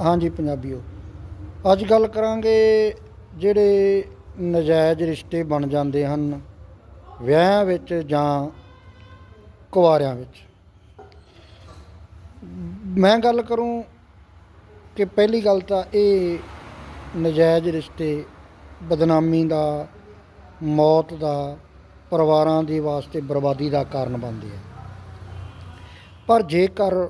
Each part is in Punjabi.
ਹਾਂਜੀ, ਪੰਜਾਬੀਓ। ਅੱਜ ਗੱਲ ਕਰਾਂਗੇ ਜਿਹੜੇ ਨਜਾਇਜ਼ ਰਿਸ਼ਤੇ ਬਣ ਜਾਂਦੇ ਹਨ, ਵਿਆਹਾਂ ਵਿੱਚ ਜਾਂ ਕੁਆਰਿਆਂ ਵਿੱਚ। ਮੈਂ ਗੱਲ ਕਰੂੰ ਕਿ ਪਹਿਲੀ ਗੱਲ ਤਾਂ ਇਹ ਨਜਾਇਜ਼ ਰਿਸ਼ਤੇ ਬਦਨਾਮੀ ਦਾ, ਮੌਤ ਦਾ, ਪਰਿਵਾਰਾਂ ਦੇ ਵਾਸਤੇ ਬਰਬਾਦੀ ਦਾ ਕਾਰਨ ਬਣਦੇ ਆ। ਪਰ ਜੇਕਰ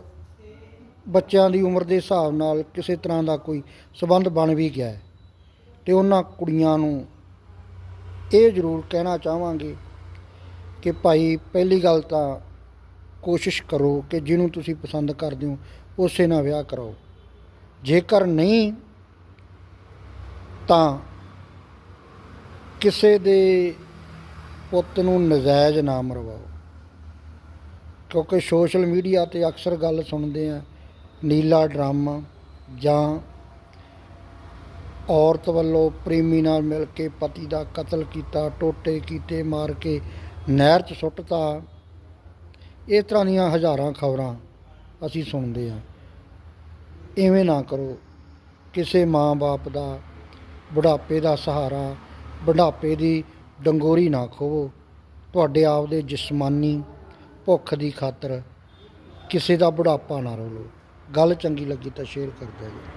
ਬੱਚਿਆਂ ਦੀ ਉਮਰ ਦੇ ਹਿਸਾਬ ਨਾਲ ਕਿਸੇ ਤਰ੍ਹਾਂ ਦਾ ਕੋਈ ਸਬੰਧ ਬਣ ਵੀ ਗਿਆ ਹੈ। ਤੇ ਉਹਨਾਂ ਕੁੜੀਆਂ ਨੂੰ ਇਹ ਜ਼ਰੂਰ ਕਹਿਣਾ ਚਾਹਾਂਗੇ ਕਿ ਭਾਈ, ਪਹਿਲੀ ਗੱਲ ਤਾਂ ਕੋਸ਼ਿਸ਼ ਕਰੋ ਕਿ ਜਿਹਨੂੰ ਤੁਸੀਂ ਪਸੰਦ ਕਰਦੇ ਹੋ, ਉਸੇ ਨਾਲ ਵਿਆਹ ਕਰਾਓ। ਜੇਕਰ ਨਹੀਂ, ਤਾਂ ਕਿਸੇ ਦੇ ਪੁੱਤ ਨੂੰ ਨਜਾਇਜ਼ ਨਾ ਮਰਵਾਓ ਕਿਉਂਕਿ ਸੋਸ਼ਲ ਮੀਡੀਆ ਤੇ ਅਕਸਰ ਗੱਲ ਸੁਣਦੇ ਆ ਨੀਲਾ ਡਰਮ ਜਾਂ ਔਰਤ ਵੱਲੋਂ ਪ੍ਰੇਮੀ ਨਾਲ ਮਿਲ ਕੇ ਪਤੀ ਦਾ ਕਤਲ ਕੀਤਾ, ਟੋਟੇ ਕੀਤੇ ਮਾਰ ਕੇ ਨਹਿਰ 'ਚ ਸੁੱਟਤਾ। ਇਸ ਤਰ੍ਹਾਂ ਦੀਆਂ ਹਜ਼ਾਰਾਂ ਖਬਰਾਂ ਅਸੀਂ ਸੁਣਦੇ ਹਾਂ। ਐਵੇਂ ਨਾ ਕਰੋ। ਕਿਸੇ ਮਾਂ-ਬਾਪ ਦਾ ਬੁਢਾਪੇ ਦਾ ਸਹਾਰਾ, ਬੁਢਾਪੇ ਦੀ ਡੰਗੋਰੀ ਨਾ ਖੋਵੋ। ਤੁਹਾਡੇ ਆਪ ਦੇ ਜਿਸਮਾਨੀ ਭੁੱਖ ਦੀ ਖਾਤਰ ਕਿਸੇ ਦਾ ਬੁਢਾਪਾ ਨਾ ਰੋਲੋ। ਗੱਲ ਚੰਗੀ ਲੱਗੀ ਤਾਂ ਸ਼ੇਅਰ ਕਰ ਦਿਓ ਜੀ।